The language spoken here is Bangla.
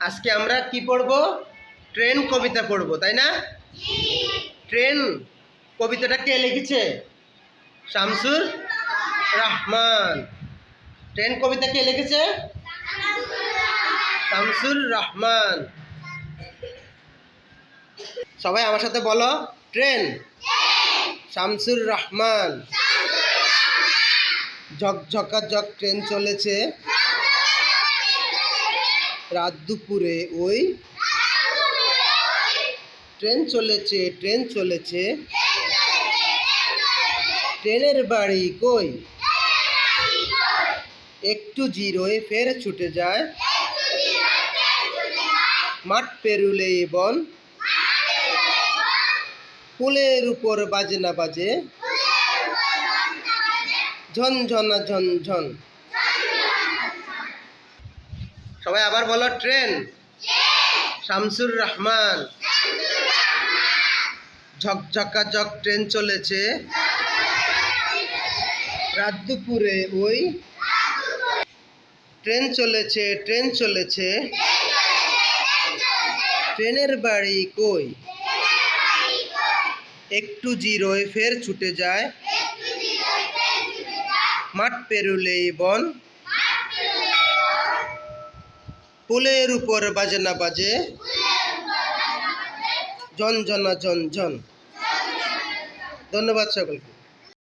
আজকে আমরা কি পড়ব? ট্রেন কবিতা পড়ব, তাই না? ট্রেন কবিতাটা কে লিখেছে? শামসুর রহমান। ট্রেন কবিতা কে লিখেছে? শামসুর রহমান। সবাই আমার সাথে বলো, ট্রেন? শামসুর রহমান। ঝকঝকা ঝক ট্রেন চলেছে। রাত দুপুরে ওই ট্রেন চলেছে ট্রেন চলেছে। ট্রেনের বাড়ি কই? একটু জিরোয় ফের ছুটে যায়। মাঠ পেরুলে বন। ফুলের উপর বাজে না বাজে। ঝনঝনা ঝনঝন। সবাই আবার বলো, ট্রেন? শামসুর রহমান। ঝকঝকা ঝক ট্রেন চলেছে। রাত দুপুরে ওই ট্রেন চলেছে ট্রেন চলেছে। ট্রেনের বাড়ি কই? একটু জিরোয় ফের ছুটে যায়। মাঠ পেরুলেই বন। পুলের উপর বাজে না বাজে? জন জন জন জন। ধন্যবাদ সকলকে।